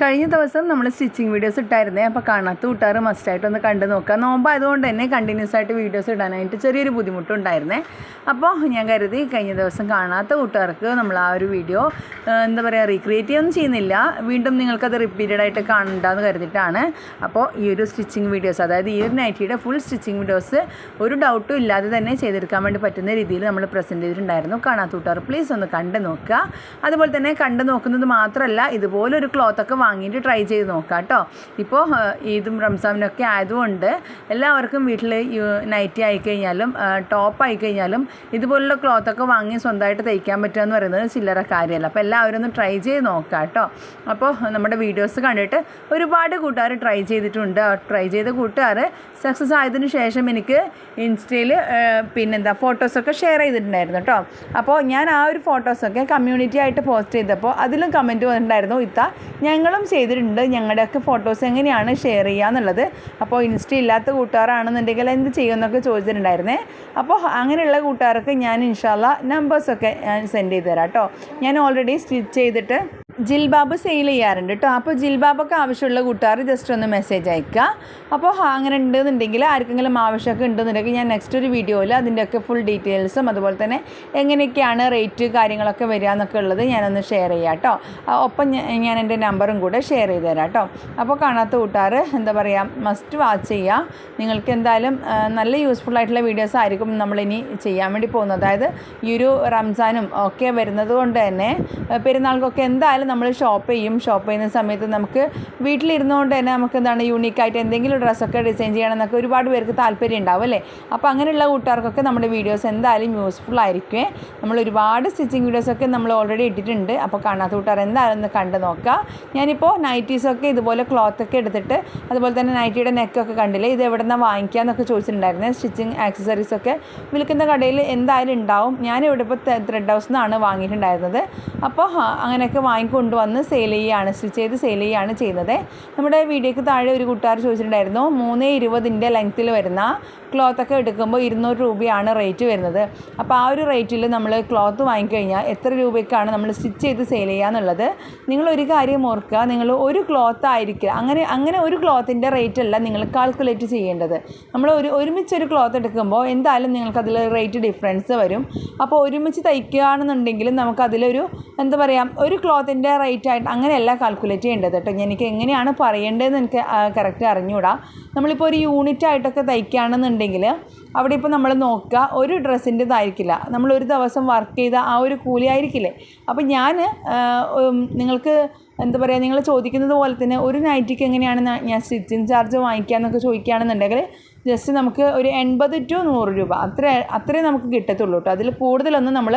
കഴിഞ്ഞ ദിവസം നമ്മൾ സ്റ്റിച്ചിങ് വീഡിയോസ് ഇട്ടായിരുന്നേ അപ്പോൾ കാണാത്ത കൂട്ടുകാർ മസ്റ്റായിട്ട് ഒന്ന് കണ്ടു നോക്കുക നോമ്പായതുകൊണ്ട് തന്നെ കണ്ടിന്യൂസ് ആയിട്ട് വീഡിയോസ് ഇടാനായിട്ട് ചെറിയൊരു ബുദ്ധിമുട്ടുണ്ടായിരുന്നേ. അപ്പോൾ ഞാൻ കരുതി കഴിഞ്ഞ ദിവസം കാണാത്ത കൂട്ടുകാർക്ക് നമ്മൾ ആ ഒരു വീഡിയോ എന്താ പറയുക റീക്രിയേറ്റ് ചെയ്യൊന്നും ചെയ്യുന്നില്ല. വീണ്ടും നിങ്ങൾക്കത് റിപ്പീറ്റഡ് ആയിട്ട് കാണണ്ടെന്ന് കരുതിയിട്ടാണ്. അപ്പോൾ ഈ ഒരു സ്റ്റിച്ചിങ് വീഡിയോസ് അതായത് ഈ ഒരു നൈറ്റിയുടെ ഫുൾ സ്റ്റിച്ചിങ് വീഡിയോസ് ഒരു ഡൗട്ടും ഇല്ലാതെ തന്നെ ചെയ്തെടുക്കാൻ വേണ്ടി പറ്റുന്ന രീതിയിൽ നമ്മൾ പ്രസന്റ് ചെയ്തിട്ടുണ്ടായിരുന്നു. കാണാത്ത കൂട്ടുകാർ പ്ലീസ് ഒന്ന് കണ്ടു നോക്കുക. അതുപോലെ തന്നെ കണ്ടു നോക്കുന്നത് മാത്രമല്ല ഇതുപോലൊരു ക്ലോത്തൊക്കെ വാങ്ങിയിട്ട് ട്രൈ ചെയ്ത് നോക്കാം കേട്ടോ ഇപ്പോൾ ഈദും റംസാമിനൊക്കെ ആയതുകൊണ്ട് എല്ലാവർക്കും വീട്ടിൽ നൈറ്റി ആയിക്കഴിഞ്ഞാലും ടോപ്പ് ആയിക്കഴിഞ്ഞാലും ഇതുപോലുള്ള ക്ലോത്തൊക്കെ വാങ്ങി സ്വന്തമായിട്ട് തയ്ക്കാൻ പറ്റുക എന്ന് പറയുന്നത് ചില്ലറ കാര്യമല്ല. അപ്പോൾ എല്ലാവരും ഒന്ന് ട്രൈ ചെയ്ത് നോക്കാം കേട്ടോ അപ്പോൾ നമ്മുടെ വീഡിയോസ് കണ്ടിട്ട് ഒരുപാട് കൂട്ടുകാർ ട്രൈ ചെയ്തിട്ടുണ്ട്. ട്രൈ ചെയ്ത കൂട്ടുകാർ സക്സസ് ആയതിനു ശേഷം എനിക്ക് ഇൻസ്റ്റയിൽ പിന്നെന്താ ഫോട്ടോസൊക്കെ ഷെയർ ചെയ്തിട്ടുണ്ടായിരുന്നു കേട്ടോ അപ്പോൾ ഞാൻ ആ ഒരു ഫോട്ടോസൊക്കെ കമ്മ്യൂണിറ്റി ആയിട്ട് പോസ്റ്റ് ചെയ്തപ്പോൾ അതിലും കമന്റ് വന്നിട്ടുണ്ടായിരുന്നു ഇത്ത ഞങ്ങളും ചെയ്തിട്ടുണ്ട്. ഞങ്ങളുടെയൊക്കെ ഫോട്ടോസ് എങ്ങനെയാണ് ഷെയർ ചെയ്യുക എന്നുള്ളത്. അപ്പോൾ ഇൻസ്റ്റ ഇല്ലാത്ത കൂട്ടുകാരാണെന്നുണ്ടെങ്കിൽ എന്ത് ചെയ്യുമെന്നൊക്കെ ചോദിച്ചിട്ടുണ്ടായിരുന്നേ. അപ്പോൾ അങ്ങനെയുള്ള കൂട്ടുകാർക്ക് ഞാൻ ഇൻഷാല്ല നമ്പേഴ്സൊക്കെ സെൻഡ് ചെയ്ത് തരാം കേട്ടോ. ഞാൻ ഓൾറെഡി സ്റ്റിച്ച് ചെയ്തിട്ട് ജിൽബാബ് സെയിൽ ചെയ്യാറുണ്ട് കേട്ടോ അപ്പോൾ ജിൽബാബൊക്കെ ആവശ്യമുള്ള കൂട്ടുകാർ ജസ്റ്റ് ഒന്ന് മെസ്സേജ് അയക്കുക അപ്പോൾ അങ്ങനെ ഉണ്ടെന്നുണ്ടെങ്കിൽ ആർക്കെങ്കിലും ആവശ്യമൊക്കെ ഉണ്ടെന്നുണ്ടെങ്കിൽ ഞാൻ നെക്സ്റ്റ് ഒരു വീഡിയോയിൽ അതിന്റെയൊക്കെ ഫുൾ ഡീറ്റെയിൽസും അതുപോലെ തന്നെ എങ്ങനെയൊക്കെയാണ് റേറ്റ് കാര്യങ്ങളൊക്കെ വരിക എന്നൊക്കെ ഉള്ളത് ഞാനൊന്ന് ഷെയർ ചെയ്യാം കേട്ടോ ഒപ്പം ഞാൻ എന്റെ നമ്പറും കൂടെ ഷെയർ ചെയ്ത് തരാം കേട്ടോ അപ്പോൾ കാണാത്ത കൂട്ടുകാർ എന്താ പറയുക മസ്റ്റ് വാച്ച് ചെയ്യുക. നിങ്ങൾക്ക് എന്തായാലും നല്ല യൂസ്ഫുൾ ആയിട്ടുള്ള വീഡിയോസ് ആയിരിക്കും നമ്മളിനി ചെയ്യാൻ വേണ്ടി പോകുന്നത്. അതായത് ഈ ഒരു റംസാനും ഒക്കെ വരുന്നത് കൊണ്ട് തന്നെ പെരുന്നാൾക്കൊക്കെ എന്തായാലും നമ്മൾ ഷോപ്പ് ചെയ്യും. ഷോപ്പ് ചെയ്യുന്ന സമയത്ത് നമുക്ക് വീട്ടിലിരുന്നുകൊണ്ട് തന്നെ നമുക്ക് എന്താണ് യൂണീക്കായിട്ട് എന്തെങ്കിലും ഡ്രസ്സൊക്കെ ഡിസൈൻ ചെയ്യണം എന്നൊക്കെ ഒരുപാട് പേർക്ക് താല്പര്യം ഉണ്ടാവും അല്ലേ? അപ്പോൾ അങ്ങനെയുള്ള കൂട്ടുകാർക്കൊക്കെ നമ്മുടെ വീഡിയോസ് എന്തായാലും യൂസ്ഫുൾ ആയിരിക്കും. നമ്മൾ ഒരുപാട് സ്റ്റിച്ചിങ് വീഡിയോസൊക്കെ നമ്മൾ ഓൾറെഡി ഇട്ടിട്ടുണ്ട്. അപ്പോൾ കാണാത്ത കൂട്ടുകാർ എന്തായാലും ഒന്ന് കണ്ട് നോക്കുക ഞാനിപ്പോൾ നൈറ്റീസൊക്കെ ഇതുപോലെ ക്ലോത്തൊക്കെ എടുത്തിട്ട് അതുപോലെ തന്നെ നൈറ്റിയുടെ നെക്കൊക്കെ കണ്ടില്ലേ? ഇത് എവിടെ നിന്നാണ് വാങ്ങിക്കുക എന്നൊക്കെ ചോദിച്ചിട്ടുണ്ടായിരുന്നേ സ്റ്റിച്ചിങ് ആക്സസറീസൊക്കെ വിൽക്കുന്ന കടയിൽ എന്തായാലും ഉണ്ടാവും. ഞാനിവിടെ ഇപ്പോൾ ത്രെഡ് ഹൗസ് നിന്നാണ് വാങ്ങിയിട്ടുണ്ടായിരുന്നത്. അപ്പോൾ അങ്ങനെയൊക്കെ വാങ്ങിക്കൊണ്ടുവന്ന് സെയിൽ ചെയ്യുകയാണ് സ്റ്റിച്ച് ചെയ്ത് സെയിൽ ചെയ്യുകയാണ് ചെയ്യുന്നത്. നമ്മുടെ വീഡിയോക്ക് താഴെ ഒരു കൂട്ടുകാർ ചോദിച്ചിട്ടുണ്ടായിരുന്നു മൂന്ന് ഇരുപതിന്റെ ലെങ്ത്തിൽ വരുന്ന ക്ലോത്തൊക്കെ എടുക്കുമ്പോൾ ഇരുന്നൂറ് രൂപയാണ് റേറ്റ് വരുന്നത്. അപ്പോൾ ആ ഒരു റേറ്റിൽ നമ്മൾ ക്ലോത്ത് വാങ്ങിക്കഴിഞ്ഞാൽ എത്ര രൂപയ്ക്കാണ് നമ്മൾ സ്റ്റിച്ച് ചെയ്ത് സെയിൽ ചെയ്യുക എന്നുള്ളത് നിങ്ങൾ ഒരു കാര്യം ഓർക്കുക നിങ്ങൾ ഒരു ക്ലോത്ത് ആയിരിക്കുക അങ്ങനെ അങ്ങനെ ഒരു ക്ലോത്തിന്റെ റേറ്റ് അല്ല നിങ്ങൾ കാൽക്കുലേറ്റ് ചെയ്യേണ്ടത്. നമ്മൾ ഒരു ഒരുമിച്ച് ഒരു ക്ലോത്ത് എടുക്കുമ്പോൾ എന്തായാലും നിങ്ങൾക്കതിൽ റേറ്റ് ഡിഫറൻസ് വരും. അപ്പോൾ ഒരുമിച്ച് തയ്ക്കുകയാണെന്നുണ്ടെങ്കിൽ നമുക്കതിലൊരു എന്താ പറയുക ഒരു ക്ലോത്തിന്റെ റേറ്റ് ആയിട്ട് അങ്ങനെയല്ല കാൽക്കുലേറ്റ് ചെയ്യേണ്ടത് കേട്ടോ. എനിക്ക് എങ്ങനെയാണ് പറയേണ്ടതെന്ന് എനിക്ക് കറക്റ്റ് അറിഞ്ഞുകൂടാ നമ്മളിപ്പോൾ ഒരു യൂണിറ്റ് ആയിട്ടൊക്കെ തയ്ക്കുകയാണെന്നുണ്ടെങ്കിൽ അവിടെ ഇപ്പോൾ നമ്മൾ നോക്കുക ഒരു ഡ്രസ്സിന്റെതായിരിക്കില്ല നമ്മൾ ഒരു ദിവസം വർക്ക് ചെയ്ത ആ ഒരു കൂലി ആയിരിക്കില്ലേ? അപ്പോൾ ഞാൻ നിങ്ങൾക്ക് എന്താ പറയുക നിങ്ങൾ ചോദിക്കുന്നത് പോലെ തന്നെ ഒരു നൈറ്റിക്ക് എങ്ങനെയാണ് ഞാൻ സ്റ്റിച്ചിങ് ചാർജ് വാങ്ങിക്കുക എന്നൊക്കെ ചോദിക്കുകയാണെന്നുണ്ടെങ്കിൽ ജസ്റ്റ് നമുക്ക് ഒരു എൺപത് ടു നൂറ് രൂപ. അത്ര അത്രേ നമുക്ക് കിട്ടത്തുള്ളൂ കേട്ടോ. അതിൽ കൂടുതലൊന്നും നമ്മൾ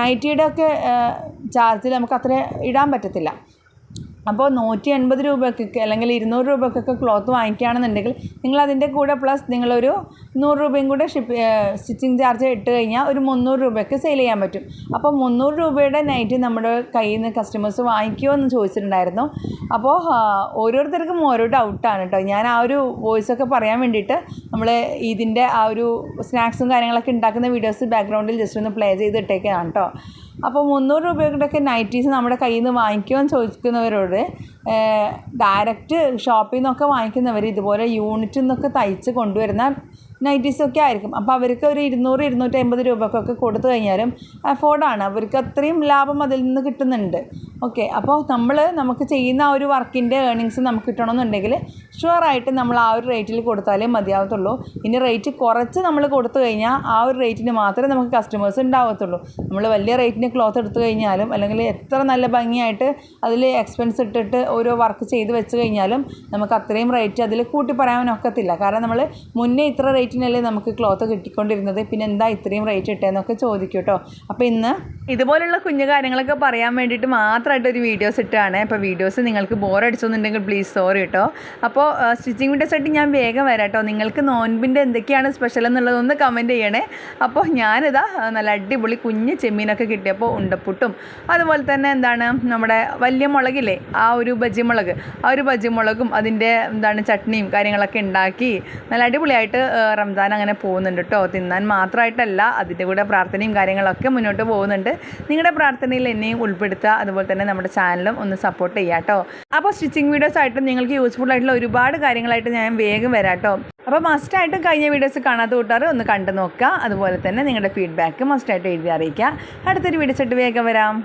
നൈറ്റിയുടെ ഒക്കെ ചാർജിൽ നമുക്ക് അത്ര ഇടാൻ പറ്റത്തില്ല. അപ്പോൾ നൂറ്റി എൺപത് രൂപയ്ക്കൊക്കെ അല്ലെങ്കിൽ ഇരുന്നൂറ് രൂപക്കൊക്കെ ക്ലോത്ത് വാങ്ങിക്കുകയാണെന്നുണ്ടെങ്കിൽ നിങ്ങൾ അതിന്റെ കൂടെ പ്ലസ് നിങ്ങളൊരു നൂറ് രൂപയും കൂടെ ഷിപ്പ് സ്റ്റിച്ചിങ് ചാർജ് ഇട്ട് കഴിഞ്ഞാൽ ഒരു മുന്നൂറ് രൂപയ്ക്ക് സെയിൽ ചെയ്യാൻ പറ്റും. അപ്പോൾ മുന്നൂറ് രൂപയുടെ നൈറ്റ് നമ്മുടെ കയ്യിൽ നിന്ന് കസ്റ്റമേഴ്സ് വാങ്ങിക്കുമോ എന്ന് ചോദിച്ചിട്ടുണ്ടായിരുന്നു. അപ്പോൾ ഓരോരുത്തർക്കും ഓരോ ഡൗട്ടാണ് കേട്ടോ ഞാൻ ആ ഒരു വോയിസ് ഒക്കെ പറയാൻ വേണ്ടിയിട്ട് നമ്മൾ ഇതിന്റെ ആ ഒരു സ്നാക്സും കാര്യങ്ങളൊക്കെ ഉണ്ടാക്കുന്ന വീഡിയോസ് ബാക്ക്ഗ്രൗണ്ടിൽ ജസ്റ്റ് ഒന്ന് പ്ലേ ചെയ്ത് ഇട്ടേക്കാണ് കേട്ടോ അപ്പോൾ മുന്നൂറ് രൂപയുടെയൊക്കെ നൈറ്റീസ് നമ്മുടെ കയ്യിൽ നിന്ന് വാങ്ങിക്കുമെന്ന് ചോദിക്കുന്നവരോട് ഡയറക്റ്റ് ഷോപ്പിൽ നിന്നൊക്കെ വാങ്ങിക്കുന്നവർ ഇതുപോലെ യൂണിറ്റിൽ നിന്നൊക്കെ തയ്ച്ച് കൊണ്ടുവരുന്ന നൈറ്റീസൊക്കെ ആയിരിക്കും. അപ്പോൾ അവർക്ക് ഒരു ഇരുന്നൂറ് ഇരുന്നൂറ്റി അമ്പത് രൂപക്കൊക്കെ കൊടുത്തു കഴിഞ്ഞാലും അഫോർഡാണ് അവർക്ക് അത്രയും ലാഭം അതിൽ നിന്ന് കിട്ടുന്നുണ്ട്. ഓക്കെ അപ്പോൾ നമ്മൾ നമുക്ക് ചെയ്യുന്ന ആ ഒരു വർക്കിന്റെ ഏണിങ്സ് നമുക്ക് കിട്ടണമെന്നുണ്ടെങ്കിൽ ഷുവറായിട്ട് നമ്മൾ ആ ഒരു റേറ്റിൽ കൊടുത്താലേ മതിയാവത്തുള്ളൂ. ഇനി റേറ്റ് കുറച്ച് നമ്മൾ കൊടുത്തു കഴിഞ്ഞാൽ ആ ഒരു റേറ്റിന് മാത്രമേ നമുക്ക് കസ്റ്റമേഴ്സ് ഉണ്ടാവത്തുള്ളൂ. നമ്മൾ വലിയ റേറ്റിന് ക്ലോത്ത് എടുത്തു കഴിഞ്ഞാലും അല്ലെങ്കിൽ എത്ര നല്ല ഭംഗിയായിട്ട് അതിൽ എക്സ്പെൻസ് ഇട്ടിട്ട് ഓരോ വർക്ക് ചെയ്ത് വെച്ച് കഴിഞ്ഞാലും നമുക്ക് അത്രയും റേറ്റ് അതിൽ കൂട്ടി പറയാനൊക്കത്തില്ല കാരണം നമ്മൾ മുന്നേ ഇത്ര റേറ്റിനല്ലേ നമുക്ക് ക്ലോത്ത് കിട്ടിക്കൊണ്ടിരുന്നത്? പിന്നെ എന്താ ഇത്രയും റേറ്റ് ഇട്ടേന്നൊക്കെ ചോദിക്കും കേട്ടോ അപ്പോൾ ഇന്ന് ഇതുപോലുള്ള കുഞ്ഞു കാര്യങ്ങളൊക്കെ പറയാൻ വേണ്ടിയിട്ട് മാത്രമായിട്ട് ഒരു വീഡിയോസ് ഇട്ടാണ്. അപ്പോൾ വീഡിയോസ് നിങ്ങൾക്ക് ബോർ അടിച്ചോന്നുണ്ടെങ്കിൽ പ്ലീസ് സോറി കേട്ടോ അപ്പോൾ സ്റ്റിച്ചിങ് വീഡിയോസ് ആയിട്ട് ഞാൻ വേഗം വരാം കേട്ടോ നിങ്ങൾക്ക് നോൻപിന്റെ എന്തൊക്കെയാണ് സ്പെഷ്യൽ എന്നുള്ളതൊന്ന് കമന്റ് ചെയ്യണേ. അപ്പോൾ ഞാനിതാ നല്ല അടിപൊളി കുഞ്ഞ് ചെമ്മീനൊക്കെ കിട്ടിയപ്പോൾ ഉണ്ടപ്പുട്ടും. അതുപോലെ തന്നെ എന്താണ് നമ്മുടെ വലിയ മുളകില്ലേ ആ ഒരു ബജി മുളക് ആ ഒരു ബജി മുളകും അതിന്റെ എന്താണ് ചട്നിയും കാര്യങ്ങളൊക്കെ ഉണ്ടാക്കി നല്ല അടിപൊളിയായിട്ട് റംസാൻ അങ്ങനെ പോകുന്നുണ്ട് കേട്ടോ തിന്നാൻ മാത്രമായിട്ടല്ല അതിന്റെ കൂടെ പ്രാർത്ഥനയും കാര്യങ്ങളൊക്കെ മുന്നോട്ട് പോകുന്നുണ്ട്. നിങ്ങളുടെ പ്രാർത്ഥനയിൽ എന്നെയും ഉൾപ്പെടുത്തുക. അതുപോലെ തന്നെ നമ്മുടെ ചാനലും ഒന്ന് സപ്പോർട്ട് ചെയ്യുക കേട്ടോ അപ്പോൾ സ്റ്റിച്ചിങ് വീഡിയോസ് ആയിട്ട് നിങ്ങൾക്ക് യൂസ്ഫുൾ ആയിട്ടുള്ള ഒരുപാട് കാര്യങ്ങളായിട്ട് ഞാൻ വേഗം വരാം കേട്ടോ അപ്പോൾ മസ്റ്റായിട്ടും കഴിഞ്ഞ വീഡിയോസ് കാണാത്ത കൂട്ടാറ് ഒന്ന് കണ്ടു നോക്കുക. അതുപോലെ തന്നെ നിങ്ങളുടെ ഫീഡ്ബാക്ക് മസ്റ്റായിട്ട് എഴുതി അറിയിക്കുക. അടുത്തൊരു വീഡിയോസ് ആയിട്ട് വേഗം വരാം.